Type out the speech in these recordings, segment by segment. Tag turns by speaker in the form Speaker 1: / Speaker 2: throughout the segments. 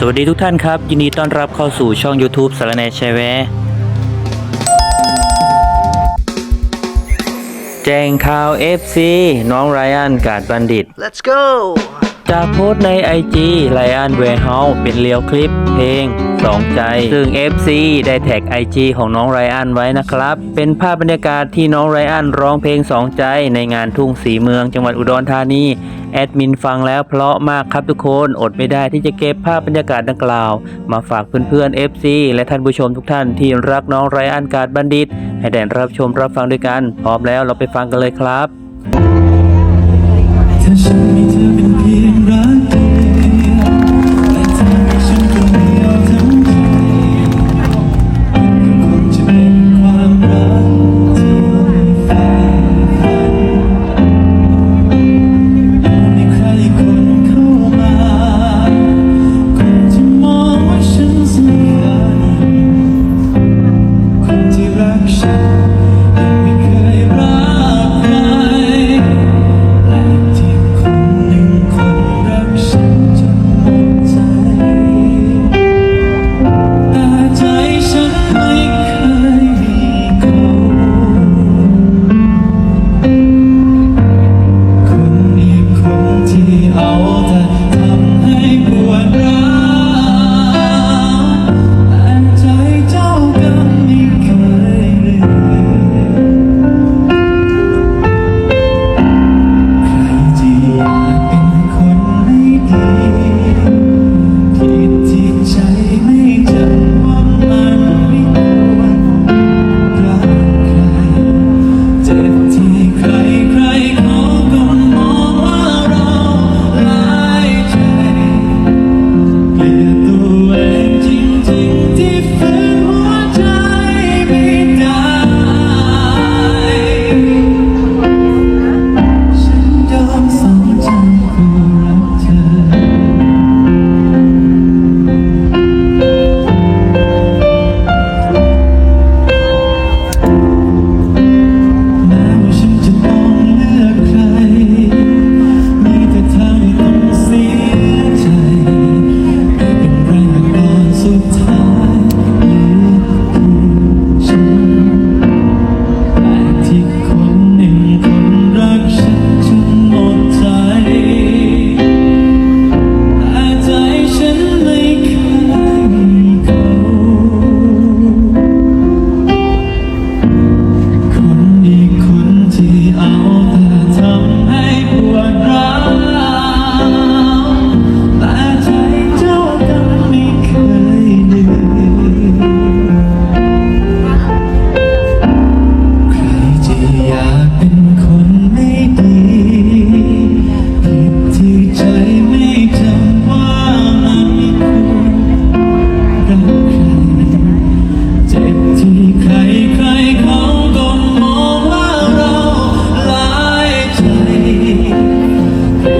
Speaker 1: สวัสดีทุกท่านครับ ยินดีต้อนรับเข้าสู่ช่อง YouTube สารแหนแชร์แวร์แจ้งข่าว FC น้องไรอันกาดบัณฑิต
Speaker 2: Let's go!
Speaker 1: จากโพสต์ใน IG ไลอันเวเฮาเป็นเรียวคลิปเพลง สองใจ ซึ่ง FC ได้แท็ก IG ของน้องไรอันไว้นะครับ เป็นภาพบรรยากาศที่น้องไรอันร้องเพลงสองใจในงานทุ่งสีเมืองจังหวัดอุดรธานีแอดมินฟังแล้วเพราะมากครับทุกคนอดไม่ได้ที่จะเก็บภาพบรรยากาศดังกล่าว มาฝากเพื่อนๆ FC และท่านผู้ชมทุกท่านที่รักน้องไรอันกาดบัณฑิต ให้ได้รับชมรับฟังด้วยกัน พร้อมแล้วเราไปฟังกันเลยครับ
Speaker 3: ที่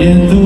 Speaker 3: เป